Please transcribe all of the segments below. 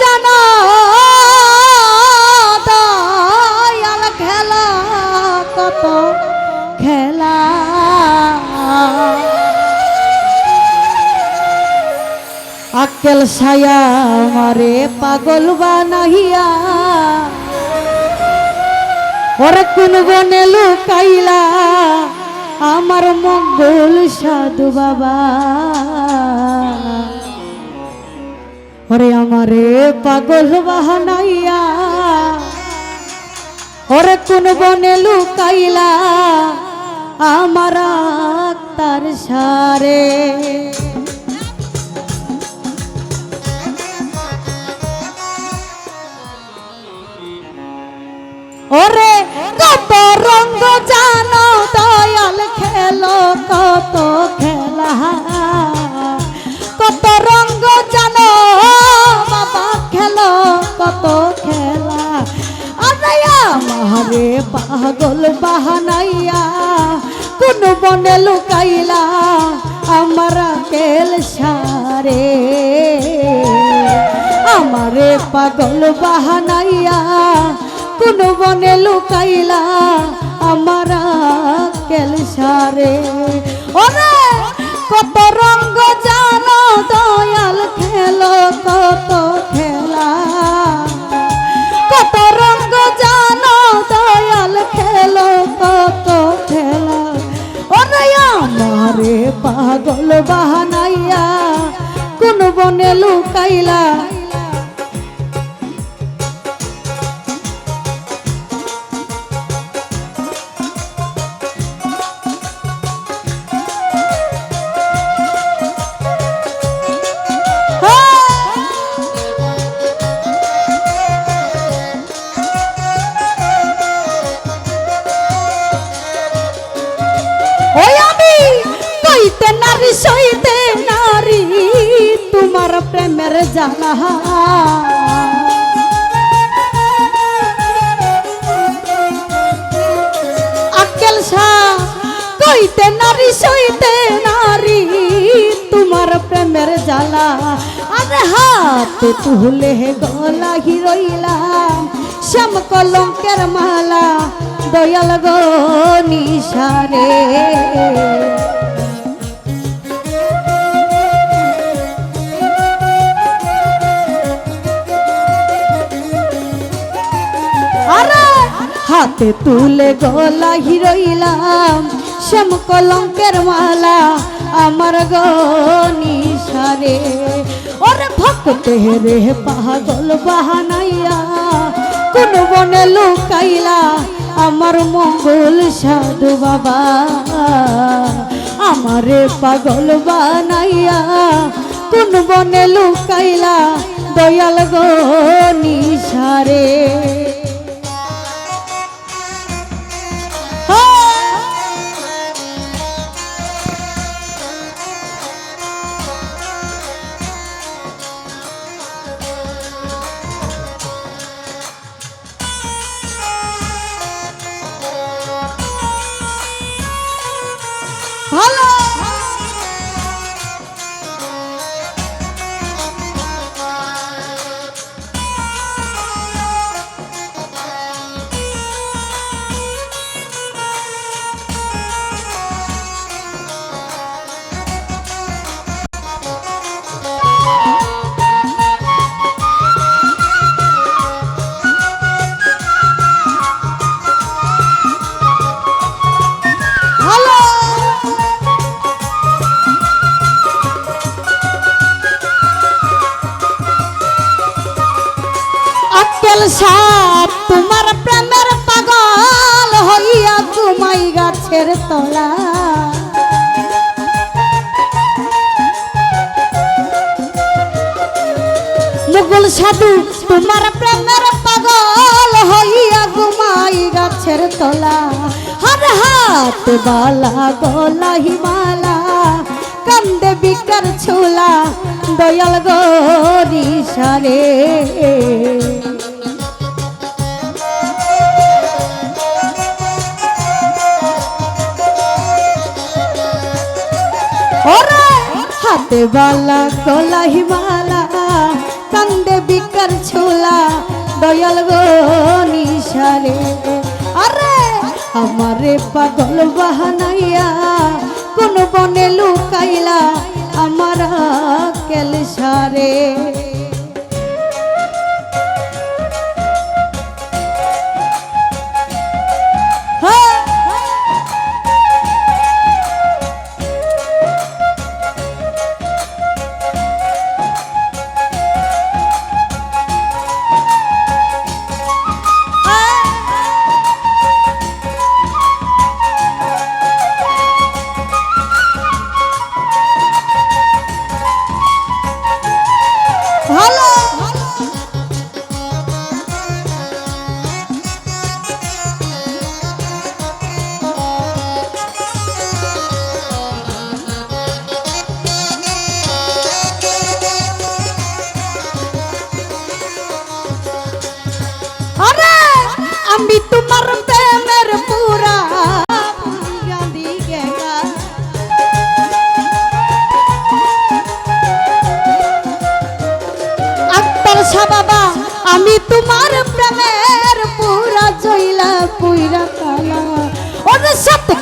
জানা খেলা কত খেলা। আক্কেল ছায়া মারে পাগল বানাহিয়া। ওরে কোন বনে লুকাইলা আমার মঙ্গল সাধু বাবা। ওরে আমারে পাগল বাহানাইয়া, ওরে কোন বনে লুকাইলা, আমার তার সারে। ওরে কত রঙ্গ জানো, দয়াল খেলো কত কত খেলা। আরে আমারে পাগল বাহানাইয়া, কোন বনে লুকাইলা, আমার কেল সারে। আমারে পাগল বাহানাইয়া, কোন বনে লুকাইলা, আমার কেল সারে। ওরে, কত রঙ্গ জানো প্রেমের জানা আক্কেল শাহ কইতে নারী, সইতে নারী, তোমার প্রেমের জ্বালা। আরে হাতে তুলে গলা হিরইলাম শ্যাম কলঙ্কের মালা, দয়াল গো নিশারে। হাতে তুলে গলা হিরইলাম শ্যাম কলঙ্কের মালা আমার গনিসারে ওরে ভক্তে রে পাগল বাহানাইয়া, কোন বনে লুকাইলা আমার মঙ্গল সাধু বাবা। আমারে পাগল বানাইয়া কোন বনে লুকাইলা দয়াল গো নিসারে তলা। মুঘল সাধু, তোমার প্রেমের পাগল হইয়া ঘুমাই গাছের তলা। হার হাত বালা গলা হিমালা, কান্দে বিকার ছোলা, দয়াল গরি সারে হাতে বালা কলা হিমালা কান্দে বিকার ছোলা, দয়াল গো নিশারে আরে, আমারে পাগল বাহানাইয়া, কোন বনে লুকাইলা, আমার কেল সারে।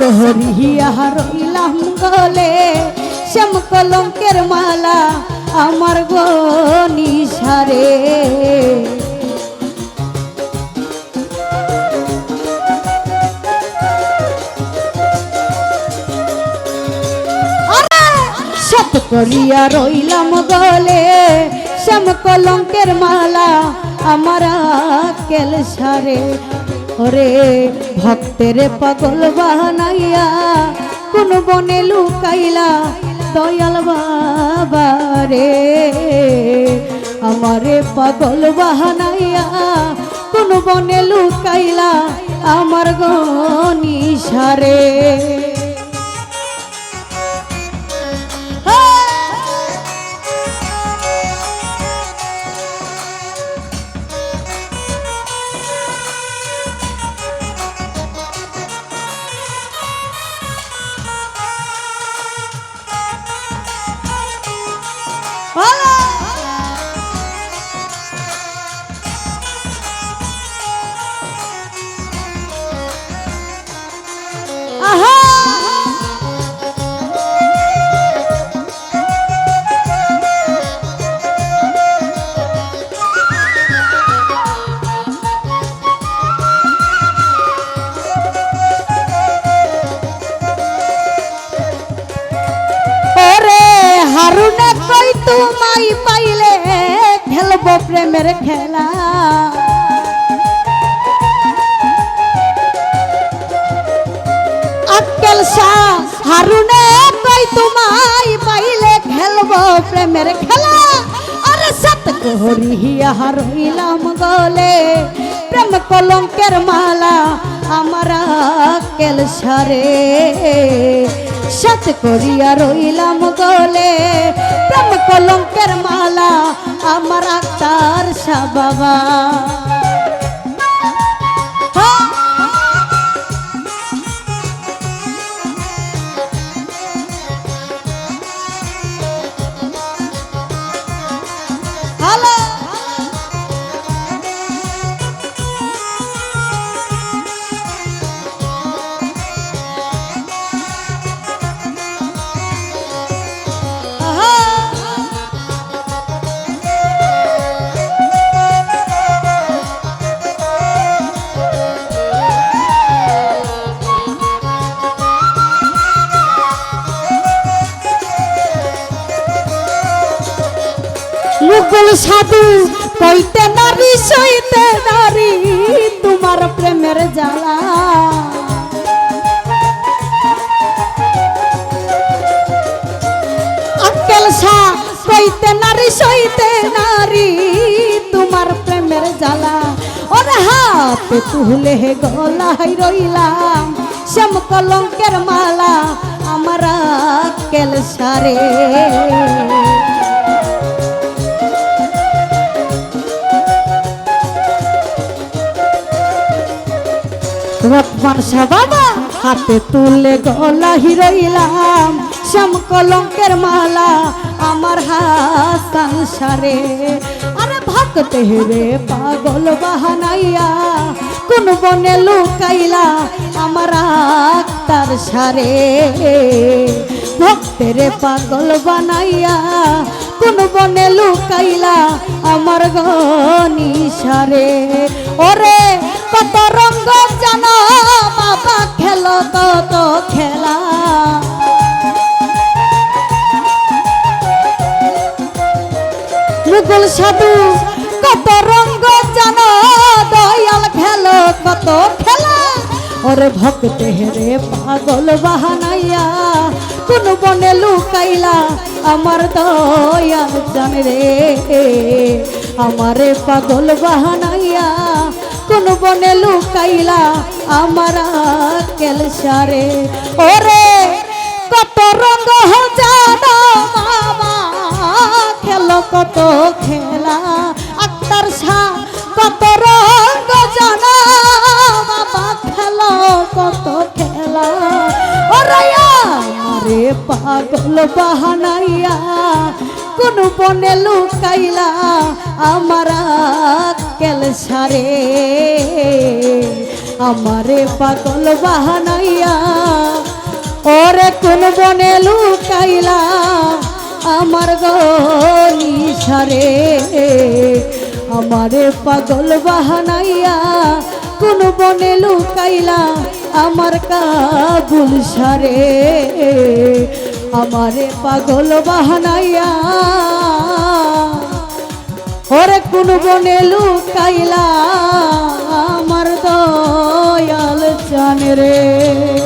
সত রইলাম গলে, শ্যাম মালা আমার গো নিশারে সত করিয়া রইলাম গলে, শ্যাম কলঙ্কের মালা আমার কেল সারে। ওরে ভক্তের পাগল বাহানাইয়া কোন বনে লুকাইলা দয়াল বাবা রে আমারে পাগল বাহানাইয়া কোন বনে লুকাইলা আমার গনি সারে আহা খেলব প্রেমের খেলা। আক্কেল শাহ হারুনে কই তোমাই পাইলে খেলব প্রেমের খেলা। আরে সত করিয়া রইলাম গলে, প্রেম কলঙ্কের মালা আমার আক্কেল সারে সত করিয়া রইলাম গলে। প্রেম কলঙ্কের মালা আমার আক্তার শাহ বাবা। সাধু কইতে নারী সইতে নারী, তোমার প্রেমের জ্বালা। আক্কেল শাহ, কইতে নারী সইতে নারী, তোমার প্রেমের জ্বালা। ওরে হাত তুলে গলায় রইলাম শ্যাম কলঙ্কের মালা আমার আক্কেল সারে বাবা হাতে তুলে গলা হিরইলাম শ্যাম কলঙ্কের মালা আমার হাসান সারে আরে ভক্ত হেরে পাগল বাহানাইয়া, কোন বনে লুকাইলা আমার তার সারে। ভক্তের পাগল বানাইয়া কোন বনে লুকাইলা আমার গনি সারে। ওরে, কত রঙ্গ জানো বাবা খেলো কত খেলা। মুঘল সাধু, কত রঙ্গ জানো, দয়াল খেলো কত খেলা। ওরে ভক্তে হেরে পাগল বাহানাইয়া, কোন বনে লুকাইলা আমার দয়াল জানে রে। আমারে পাগল বাহানাইয়া কোন বনে লুকাইলা, আমার কেলসারে ওরে, কত রঙ্গ জানো খেলো কত খেলা আক্তার শাহ কত রঙ্গ মারে পাগল বাহানাইয়া, কোন বনে লুকাইলা, আমার কেল সারে। আমারে পাগল বাহানাইয়া, ওরে কোন বনে লুকাইলা, আমার গনি সারে। আমারে পাগল বাহানাইয়া, কোন বনে লুকাইলা আমার কাবুল সারে আমারে পাগল বাহানাইয়া। ওরে কোন বনে লুকাইলা আমার দয়াল চান রে।